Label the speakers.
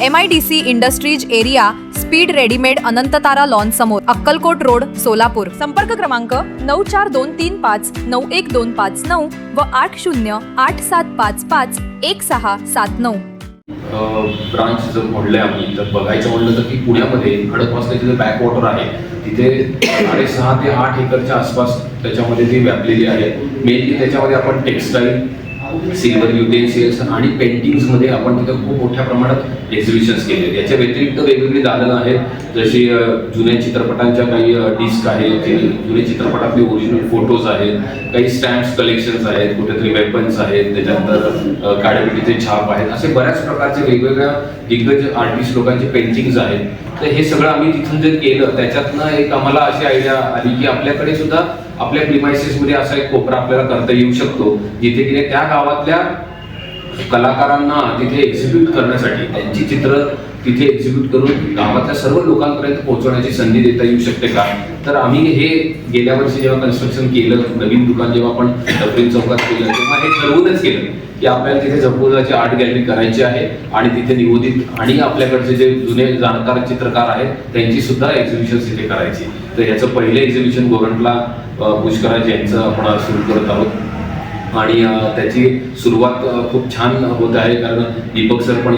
Speaker 1: M I D C industries area speed readymade Anantatara lawn समोर Akkalkot road Solapur. संपर्क क्रमांक नऊ चार दोन तीन पाच नऊ एक दोन पाच नऊ व आठ शून्य आठ सात पाच पाच एक सहा सात नऊ.
Speaker 2: ब्रांच जर म्हणलंय आम्ही तर बघायचं म्हणलं तर की पुण्यामध्ये खडकवासल्याचे जे बॅकवॉटर आहे तिथे साडेसहा ते आठ एकरच्या आसपास त्याच्यामध्ये ती व्यापलेली आहे. मेनली त्याच्यामध्ये आपण टेक्स्टाईल सिल्वर युटेन्सिल्स आणि पेंटिंग्समध्ये आपण तिथं खूप मोठ्या प्रमाणात एक्झिबिशन्स केले याच्या व्यतिरिक्त वेगवेगळी दालनं आहेत. जशी जुन्या चित्रपटांच्या काही डिस्क आहेत. जुने चित्रपटातले ओरिजिनल फोटोज आहेत. काही स्टॅम्प्स कलेक्शन्स आहेत. कुठेतरी वेपन्स आहेत. त्याच्यानंतर अ, काळेपिटीचे छाप आहेत. असे बऱ्याच प्रकारचे वेगवेगळ्या दिग्गज आर्टिस्ट लोकांचे पेंटिंग्स आहेत. तर हे सगळं आम्ही तिथून जे केलं त्याच्यातनं एक आम्हाला अशी आयडिया आली की आपल्याकडे सुद्धा आपल्या प्रिमायसेस मध्ये असा एक कोपरा आपल्याला करता येऊ शकतो. जिथे की त्या गावातल्या कलाकारांना तिथे एक्झिक्यूट करण्यासाठी त्यांची चित्र तिथे एक्झिक्यूट करून गावातल्या सर्व लोकांपर्यंत पोहोचवण्याची संधी देता येऊ शकते का? तर आम्ही हे गेल्या वर्षी जेव्हा कन्स्ट्रक्शन केलं नवीन दुकान जेव्हा आपण डबरीन चौकात केलं तेव्हा हे ठरवूनच केलं की आपल्याला तिथे जपूजाची आर्ट गॅलरी करायची आहे आणि तिथे निवोदित आणि आपल्याकडचे जे जुने जाणकार चित्रकार आहेत त्यांची सुद्धा एक्झिबिशन तिथे करायची. तर याचं पहिलं एक्झिबिशन गोरंटला पुष्कराज यांचं आपण सुरू करत आहोत. आणि त्याची सुरुवात खूप छान होत आहे. कारण दीपक सर पण